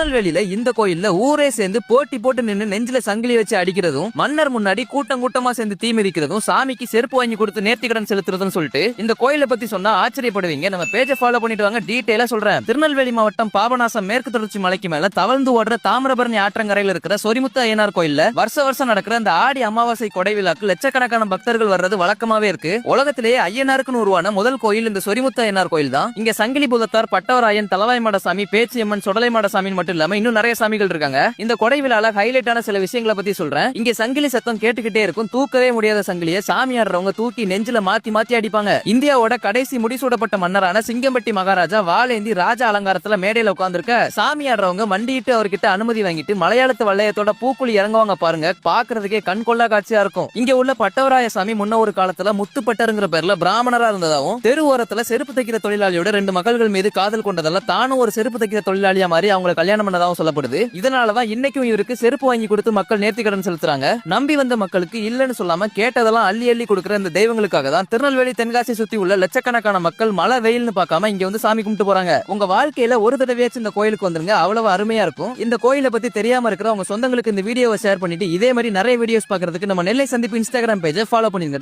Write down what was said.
திருநெல்வேலியில இந்த கோயில்ல ஊரே சேர்ந்து போட்டி போட்டு நின்று நெஞ்சில சங்கிலி வச்சு அடிக்கிறதும் மன்னர் முன்னாடி கூட்டம் கூட்டமா சேர்ந்து தீ மிதிக்கிறதும் சாமிக்கு செருப்பு வாங்கி கொடுத்து நேர்த்திக்கடன் செலுத்துறதும் சொல்லிட்டு இந்த கோயிலை பத்தி சொன்னா ஆச்சரியப்படுவீங்க. நம்ம பேஜை ஃபாலோ பண்ணிட்டு வாங்க டீட்டெயிலா சொல்றேன். திருநெல்வேலி மாவட்டம் பாபநாசம் மேற்கு தொடர்ச்சி மலைக்கு மேல தவழ்ந்து ஓடுற தாமிரபரணி ஆற்றங்கரையில் இருக்கிற சொரிமுத்த ஐயனார் கோயில்ல வருஷ வருஷம் நடக்கிற அந்த ஆடி அமாவாசை கொடை விழாக்கு லட்சக்கணக்கான பக்தர்கள் வர்றது வழக்கமாவே இருக்கு. உலகத்திலேயே ஐயனாருக்குன்னு உருவான முதல் கோயில் இந்த சொரிமுத்த ஐயனார் கோயில் தான் இங்க சங்கிலி பூதத்தார் பட்டவராயன் தலவாய் மாடசாமி பேச்சியம்மன் சுடலை மாடசாமி மட்டும் இல்லாம இன்னும் நிறைய சாமிகள் இருக்காங்க. இந்த கொடை விழால ஹைலைட்டான சில விஷயங்களை பத்தி சொல்றேன். இங்க சங்கிலி சத்தம் கேட்டுக்கிட்டே இருக்கும். தூக்கவே முடியாத சங்கிலிய சாமி ஆடுறவங்க தூக்கி நெஞ்சில மாத்தி மாத்தி அடிப்பாங்க. இந்தியாவோட கடைசி முடிசூடப்பட்ட மன்னரான சிங்கம்பட்டி மகாராஜா வாழேந்தி ராஜா அலங்காரத்துல மேடையில உட்காந்துருக்க சாமி ஆடுறவங்க மண்டிட்டு அவர்கிட்ட அனுமதி வாங்கிட்டு மலையாளத்து வளையத்தோட பூக்குழி இறங்குவாங்க பாருங்க. பாக்குறதுக்கே கண் கொள்ளா காட்சியா இருக்கும். இங்க உள்ள பட்டவராய சாமி முன்ன ஒரு காலத்துல முத்துப்பட்டருங்கிற பேர்ல பிராமணரா இருந்ததாவும் தெரு ஓரத்துல செருப்பு தைக்கிற தொழிலாளியோட ரெண்டு மகள்கள் மீது காதல் கொண்டதால தானும் ஒரு செருப்பு தைக்கிற தொழிலாளியா மாறி அவங்களை கல்யாணம் பண்ணதாவும் சொல்லப்படுது. இதனாலதான் இன்னைக்கும் இவருக்கு செருப்பு வாங்கி கொடுத்து மக்கள் நேர்த்திக்கடன் செலுத்துறாங்க. நம்பி வந்த மக்களுக்கு இல்லன்னு சொல்லாம கேட்டதெல்லாம் அள்ளி அள்ளி கொடுக்குற இந்த தெய்வங்களுக்காக தான் திருநெல்வேலி தென்காசி சுத்தி உள்ள லட்சக்கணக்கான மக்கள் மழை வெயில்னு பார்க்காம இங்க வந்து சாமி கும்பிட்டு போறாங்க. உங்க வாழ்க்கையில ஒரு தடவையாச்சும் இந்த கோயிலுக்கு வந்துருங்க அவ்வளவு அருமையா இருக்கும். இந்த கோயிலை பத்தி தெரியாம இருக்கிற உங்க சொந்தங்களுக்கு இந்த வீடியோவை ஷேர் பண்ணிட்டு இதே மாதிரி நிறைய வீடியோஸ் பாக்குறதுக்கு நம்ம நெல்லை சந்திப்பு இன்ஸ்டாகிராம் பேஜை ஃபாலோ பண்ணிருங்க.